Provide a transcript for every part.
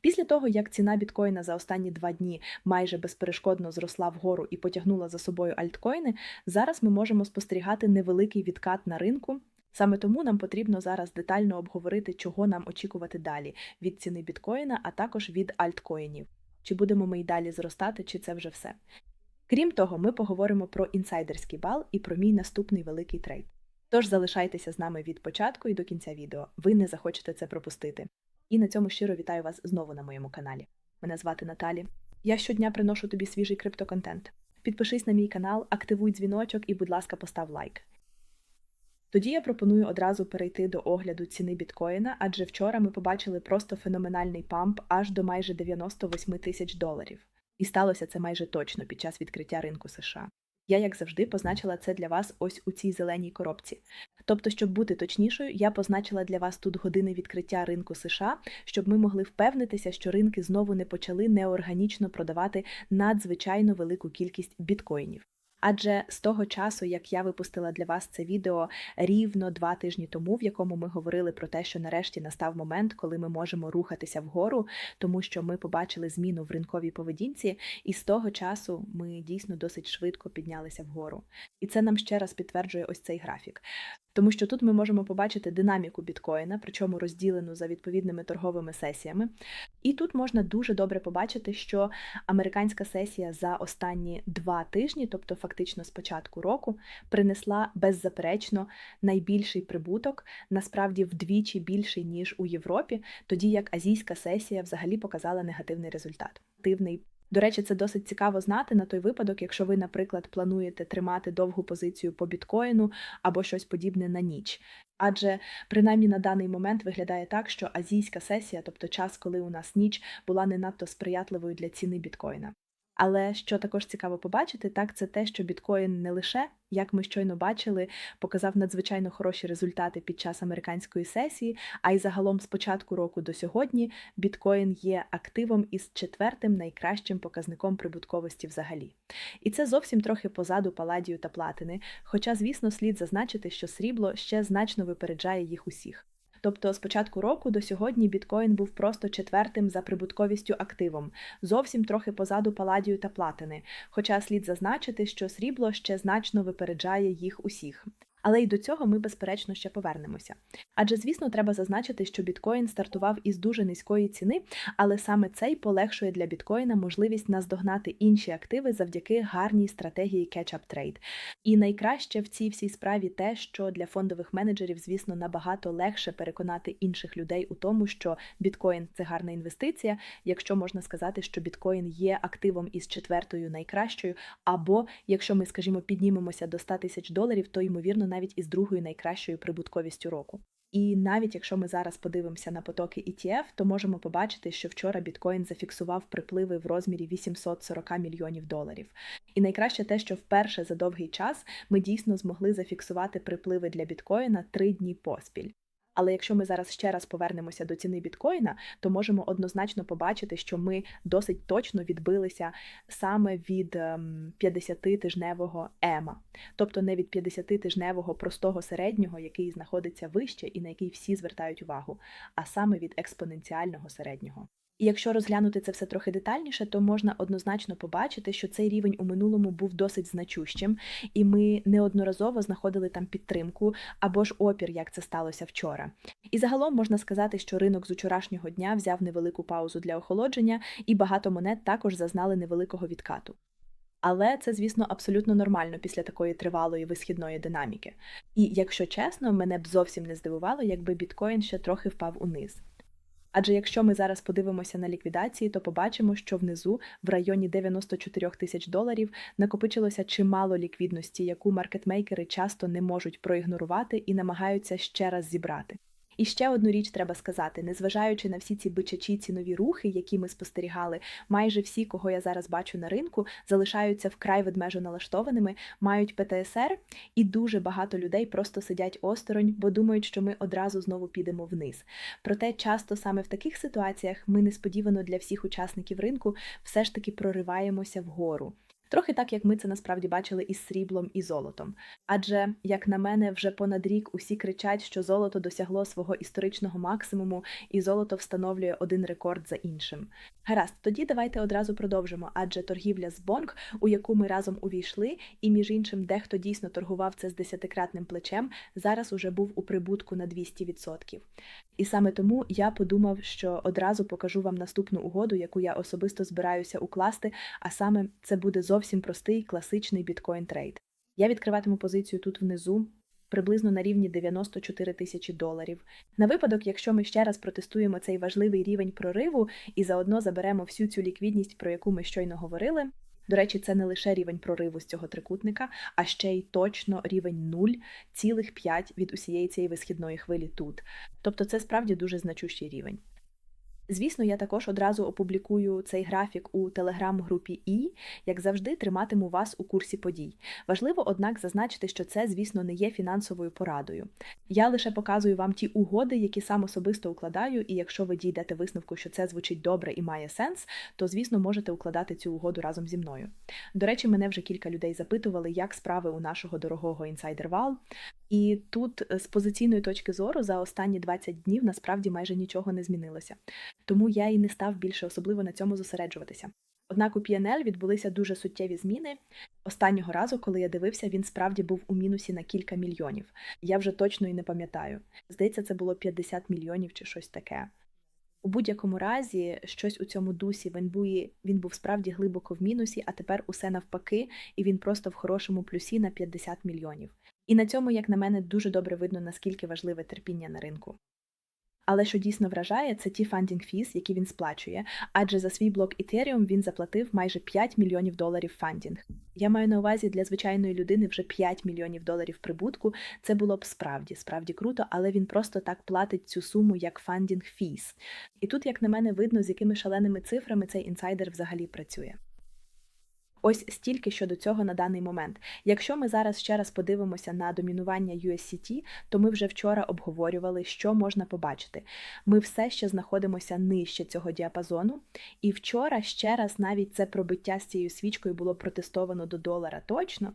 Після того, як ціна біткоїна за останні два дні майже безперешкодно зросла вгору і потягнула за собою альткоїни, зараз ми можемо спостерігати невеликий відкат на ринку. Саме тому нам потрібно зараз детально обговорити, чого нам очікувати далі від ціни біткоїна, а також від альткоїнів. Чи будемо ми й далі зростати, чи це вже все. Крім того, ми поговоримо про інсайдерський бал і про мій наступний великий трейд. Тож залишайтеся з нами від початку і до кінця відео, ви не захочете це пропустити. І на цьому щиро вітаю вас знову на моєму каналі. Мене звати Наталі. Я щодня приношу тобі свіжий криптоконтент. Підпишись на мій канал, активуй дзвіночок і, будь ласка, постав лайк. Тоді я пропоную одразу перейти до огляду ціни біткоїна, адже вчора ми побачили просто феноменальний памп аж до майже 98 тисяч доларів. І сталося це майже точно під час відкриття ринку США. Я, як завжди, позначила це для вас ось у цій зеленій коробці. Тобто, щоб бути точнішою, я позначила для вас тут години відкриття ринку США, щоб ми могли впевнитися, що ринки знову не почали неорганічно продавати надзвичайно велику кількість біткоїнів. Адже з того часу, як я випустила для вас це відео рівно два тижні тому, в якому ми говорили про те, що нарешті настав момент, коли ми можемо рухатися вгору, тому що ми побачили зміну в ринковій поведінці, і з того часу ми дійсно досить швидко піднялися вгору. І це нам ще раз підтверджує ось цей графік. Тому що тут ми можемо побачити динаміку біткоїна, причому розділену за відповідними торговими сесіями. І тут можна дуже добре побачити, що американська сесія за останні два тижні, тобто фактично з початку року, принесла беззаперечно найбільший прибуток, насправді вдвічі більший ніж у Європі, тоді як азійська сесія взагалі показала негативний результат. Активний до речі, це досить цікаво знати на той випадок, якщо ви, наприклад, плануєте тримати довгу позицію по біткоїну або щось подібне на ніч. Адже принаймні на даний момент виглядає так, що азійська сесія, тобто час, коли у нас ніч, була не надто сприятливою для ціни біткоїна. Але що також цікаво побачити, так це те, що біткоін не лише, як ми щойно бачили, показав надзвичайно хороші результати під час американської сесії, а й загалом з початку року до сьогодні біткоін є активом із четвертим найкращим показником прибутковості взагалі. І це зовсім трохи позаду паладію та платини. Хоча, звісно, слід зазначити, що срібло ще значно випереджає їх усіх. Тобто з початку року до сьогодні біткоін був просто четвертим за прибутковістю активом, зовсім трохи позаду паладію та платини. Хоча слід зазначити, що срібло ще значно випереджає їх усіх. Але й до цього ми, безперечно, ще повернемося. Адже, звісно, треба зазначити, що біткоін стартував із дуже низької ціни, але саме цей полегшує для біткоїна можливість наздогнати інші активи завдяки гарній стратегії catch-up trade. І найкраще в цій всій справі те, що для фондових менеджерів, звісно, набагато легше переконати інших людей у тому, що біткоін це гарна інвестиція, якщо можна сказати, що біткоін є активом із четвертою найкращою, або якщо ми, скажімо, піднімемося до 100 тисяч доларів, то ймовірно навіть із другою найкращою прибутковістю року. І навіть якщо ми зараз подивимося на потоки ETF, то можемо побачити, що вчора біткоін зафіксував припливи в розмірі 840 мільйонів доларів. І найкраще те, що вперше за довгий час ми дійсно змогли зафіксувати припливи для біткоїна три дні поспіль. Але якщо ми зараз ще раз повернемося до ціни біткоїна, то можемо однозначно побачити, що ми досить точно відбилися саме від 50-тижневого ем, ема, тобто не від 50-тижневого простого середнього, який знаходиться вище і на який всі звертають увагу, а саме від експоненціального середнього. І якщо розглянути це все трохи детальніше, то можна однозначно побачити, що цей рівень у минулому був досить значущим, і ми неодноразово знаходили там підтримку або ж опір, як це сталося вчора. І загалом можна сказати, що ринок з учорашнього дня взяв невелику паузу для охолодження, і багато монет також зазнали невеликого відкату. Але це, звісно, абсолютно нормально після такої тривалої висхідної динаміки. І якщо чесно, мене б зовсім не здивувало, якби біткоін ще трохи впав униз. Адже якщо ми зараз подивимося на ліквідації, то побачимо, що внизу в районі 94 тисяч доларів накопичилося чимало ліквідності, яку маркетмейкери часто не можуть проігнорувати і намагаються ще раз зібрати. І ще одну річ треба сказати: незважаючи на всі ці бичачі цінові рухи, які ми спостерігали, майже всі, кого я зараз бачу на ринку, залишаються вкрай ведмежо налаштованими, мають ПТСР, і дуже багато людей просто сидять осторонь, бо думають, що ми одразу знову підемо вниз. Проте часто саме в таких ситуаціях ми несподівано для всіх учасників ринку все ж таки прориваємося вгору. Трохи так, як ми це насправді бачили із сріблом і золотом. Адже, як на мене, вже понад рік усі кричать, що золото досягло свого історичного максимуму, і золото встановлює один рекорд за іншим. Гаразд, тоді давайте одразу продовжимо, адже торгівля з Бонг, у яку ми разом увійшли, і між іншим дехто дійсно торгував це з десятикратним плечем, зараз уже був у прибутку на 200%. І саме тому я подумав, що одразу покажу вам наступну угоду, яку я особисто збираюся укласти, а саме це буде зовсім простий класичний біткоін трейд. Я відкриватиму позицію тут внизу. Приблизно на рівні 94 тисячі доларів. На випадок, якщо ми ще раз протестуємо цей важливий рівень прориву і заодно заберемо всю цю ліквідність, про яку ми щойно говорили. До речі, це не лише рівень прориву з цього трикутника, а ще й точно рівень 0,5 від усієї цієї висхідної хвилі тут. Тобто це справді дуже значущий рівень. Звісно, я також одразу опублікую цей графік у телеграм-групі І, як завжди, триматиму вас у курсі подій. Важливо, однак, зазначити, що це, звісно, не є фінансовою порадою. Я лише показую вам ті угоди, які сам особисто укладаю, і якщо ви дійдете висновку, що це звучить добре і має сенс, то, звісно, можете укладати цю угоду разом зі мною. До речі, мене вже кілька людей запитували, як справи у нашого дорогого інсайдер-вал. І тут з позиційної точки зору за останні 20 днів насправді майже нічого не змінилося тому я і не став більше особливо на цьому зосереджуватися. Однак у PNL відбулися дуже суттєві зміни. Останнього разу, коли я дивився, він справді був у мінусі на кілька мільйонів. Я вже точно і не пам'ятаю. Здається, це було 50 мільйонів чи щось таке. У будь-якому разі, щось у цьому дусі він був, він був справді глибоко в мінусі, а тепер усе навпаки, і він просто в хорошому плюсі на 50 мільйонів. І на цьому, як на мене, дуже добре видно, наскільки важливе терпіння на ринку. Але що дійсно вражає, це ті фандінг фіз, які він сплачує, адже за свій блок Ethereum він заплатив майже 5 мільйонів доларів фандінг. Я маю на увазі для звичайної людини вже 5 мільйонів доларів прибутку. Це було б справді, справді круто, але він просто так платить цю суму як фандінг фіз. І тут, як на мене, видно, з якими шаленими цифрами цей інсайдер взагалі працює. Ось стільки щодо цього на даний момент. Якщо ми зараз ще раз подивимося на домінування USCT, то ми вже вчора обговорювали, що можна побачити. Ми все ще знаходимося нижче цього діапазону, і вчора ще раз навіть це пробиття з цією свічкою було протестовано до долара точно.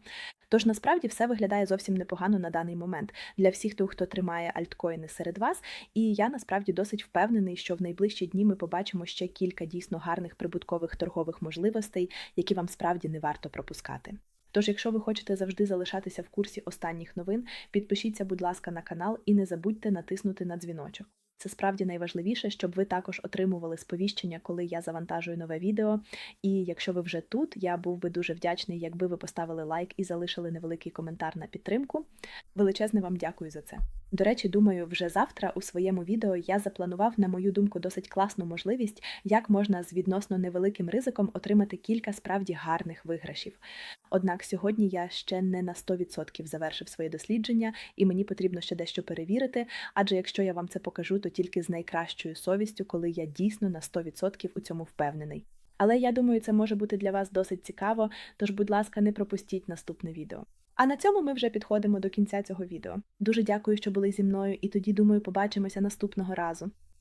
Тож насправді все виглядає зовсім непогано на даний момент для всіх тих, хто тримає альткоїни серед вас. І я насправді досить впевнений, що в найближчі дні ми побачимо ще кілька дійсно гарних прибуткових торгових можливостей, які вам справді не варто пропускати. Тож, якщо ви хочете завжди залишатися в курсі останніх новин, підпишіться, будь ласка, на канал і не забудьте натиснути на дзвіночок. Це справді найважливіше, щоб ви також отримували сповіщення, коли я завантажую нове відео. І якщо ви вже тут, я був би дуже вдячний, якби ви поставили лайк і залишили невеликий коментар на підтримку. Величезне вам дякую за це. До речі, думаю, вже завтра у своєму відео я запланував, на мою думку, досить класну можливість, як можна з відносно невеликим ризиком отримати кілька справді гарних виграшів. Однак сьогодні я ще не на 100% завершив своє дослідження, і мені потрібно ще дещо перевірити, адже якщо я вам це покажу, то тільки з найкращою совістю, коли я дійсно на 100% у цьому впевнений. Але я думаю, це може бути для вас досить цікаво, тож, будь ласка, не пропустіть наступне відео. А на цьому ми вже підходимо до кінця цього відео. Дуже дякую, що були зі мною, і тоді, думаю, побачимося наступного разу.